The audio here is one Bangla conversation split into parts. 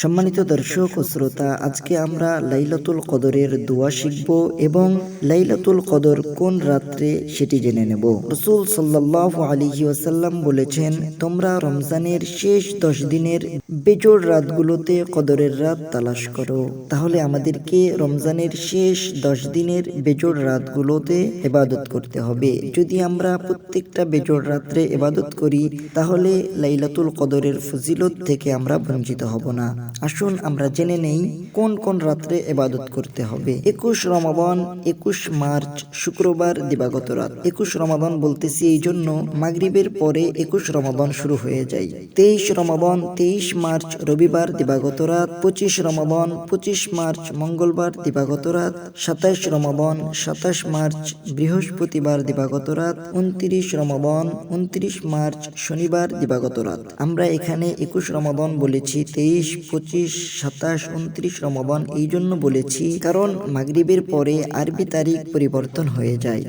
সম্মানিত দর্শক ও শ্রোতা, আজকে আমরা লাইলাতুল কদরের দোয়া শিখব এবং লাইলাতুল কদর কোন রাত্রে সেটি জেনে নেব। রসুল সাল্লাহ আলিহি ওয়াসাল্লাম বলেছেন, তোমরা রমজানের শেষ দশ দিনের বেজোড় রাতগুলোতে কদরের রাত তালাশ করো। তাহলে আমাদেরকে রমজানের শেষ দশ দিনের বেজোড় রাতগুলোতে এবাদত করতে হবে। যদি আমরা প্রত্যেকটা বেজোড় রাত্রে এবাদত করি, তাহলে লাইলাতুল কদরের ফজিলত থেকে আমরা বঞ্চিত হব না। আসুন আমরা জেনে নেই কোন কোন রাত্রে এবাদত করতে হবে। একুশ রমাবন একুশ মার্চ, শুক্রবার দিবাগত রাত। একুশ রমাবন বলতেছি এই জন্য মাগরিবের পরে একুশ রমাবন শুরু হয়ে যায়। তেইশ রমাবন তেইশ মার্চ, রবিবার দিবাগত রাত। পঁচিশ রমাবন পঁচিশ মার্চ, মঙ্গলবার দিবাগত রাত। সাতাশ রমাবন সাতাশ মার্চ, বৃহস্পতিবার দিবাগত রাত। উনত্রিশ রমাবন উনত্রিশ মার্চ, শনিবার দিবাগত রাত। আমরা এখানে একুশ রমাবন বলেছি, তেইশ পঁচিশ, সাতাশ, উনত্রিশ রমবান এই জন্য বলেছি, কারণ মাগরিবের পরে আরবি তারিখ পরিবর্তন হয়ে যায়।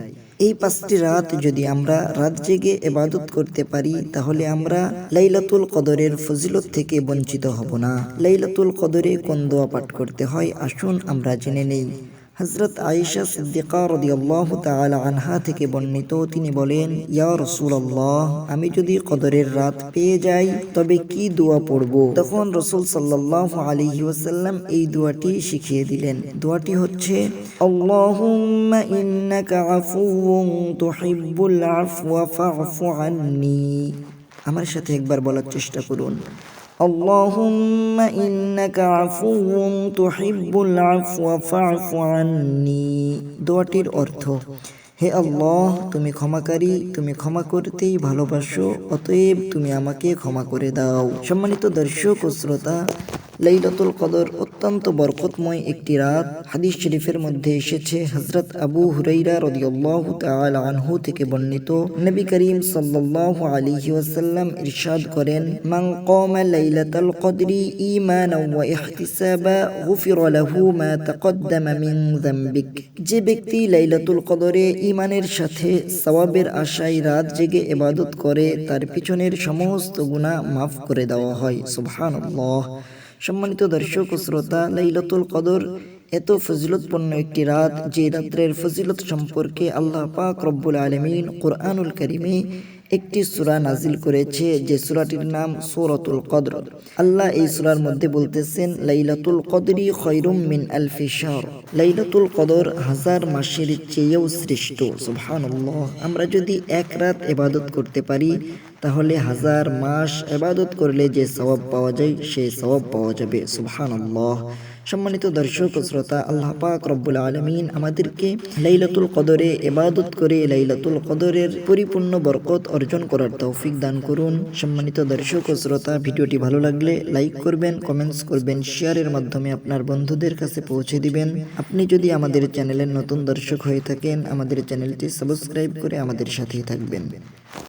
এই পাঁচটি রাত যদি আমরা রাত জেগে এবাদত করতে পারি, তাহলে আমরা লাইলাতুল কদরের ফজিলত থেকে বঞ্চিত হব না। লাইলাতুল কদরে কোন দোয়া পাঠ করতে হয়, আসুন আমরা জেনে নেই। হজরত আয়েশা সিদ্দিকা রদিয়াল্লাহু তাআলা আনহা থেকে বর্ণিত, তিনি বলেন, ইয়া রাসূলুল্লাহ, আমি যদি কদরের রাত পেয়ে যাই, তবে কি দোয়া পড়ব? তখন রাসূল সাল্লাল্লাহু আলাইহি ওয়াসাল্লাম এই দোয়াটি শিখিয়ে দিলেন। দোয়াটি হচ্ছে আফওয়া ফা'ফু আন্নি। আমার সাথে একবার বলার চেষ্টা করুন। اللهم إنك عفو تحب العفو فاعف عني দোয়াটির অর্থ হে আল্লাহ তুমি ক্ষমাকারী তুমি ক্ষমা করতেই ভালোবাসো অতএব তুমি আমাকে ক্ষমা করে দাও সম্মানিত দর্শক ও শ্রোতা লাইলাতুল কদর অত্যন্ত বরকতময় একটি রাত হাদিস শরীফের মধ্যে এসেছে। হজরত আবু হুরাইরা রাদিয়াল্লাহু আনহু থেকে বর্ণিত। নবী করিম সাল্লাল্লাহু আলাইহি ওয়াসাল্লাম ইরশাদ করেন, মান কামা লাইলাতাল কদরি ঈমানাও ওয়া ইহতিসাবা গুফিরা লাহু মা তাকদ্দামা মিন যামবিক। যে ব্যক্তি লাইলাতুল কদরে ঈমানের সাথে সওয়াবের আশায় রাত জেগে ইবাদত করে, তার পিছনের সমস্ত গুনাহ মাফ করে দেওয়া হয়। সুবহানাল্লাহ। সম্মানিত দর্শক ও শ্রোতা, লাইলাতুল কদর, এত ফজিলতপূর্ণ একটি রাত যে রাত্রের ফজিলত সম্পর্কে আল্লাহ পাক রব্বুল আলমিন কোরআনুল করিমে একটি সুরা নাজিল করেছে যে সূরাটির নাম সূরাতুল কদর। আল্লাহ এই সূরার মধ্যে বলতেছেন, লাইলাতুল কদরি খৈরুম মিন আলফি শাহর। লাইলাতুল কদর হাজার মাসের চেয়েও শ্রেষ্ঠ, সুবহানাল্লাহ। আমরা যদি এক রাত ইবাদত করতে পারি তাহলে হাজার মাস এবাদত করলে যে সওয়াব পাওয়া যায়, সেই সওয়াব পাওয়া যাবে। সুবহানাল্লাহ। সম্মানিত দর্শক শ্রোতা, আল্লাহ পাক রব্বুল আলমিন আমাদেরকে লাইলাতুল কদরে এবাদত করে লাইলাতুল কদরের পরিপূর্ণ বরকত অর্জন করার তৌফিক দান করুন। সম্মানিত দর্শক ও শ্রোতা, ভিডিওটি ভালো লাগলে লাইক করবেন, কমেন্টস করবেন, শেয়ারের মাধ্যমে আপনার বন্ধুদের কাছে পৌঁছে দিবেন। আপনি যদি আমাদের চ্যানেলের নতুন দর্শক হয়ে থাকেন, আমাদের চ্যানেলটি সাবস্ক্রাইব করে আমাদের সাথেই থাকবেন।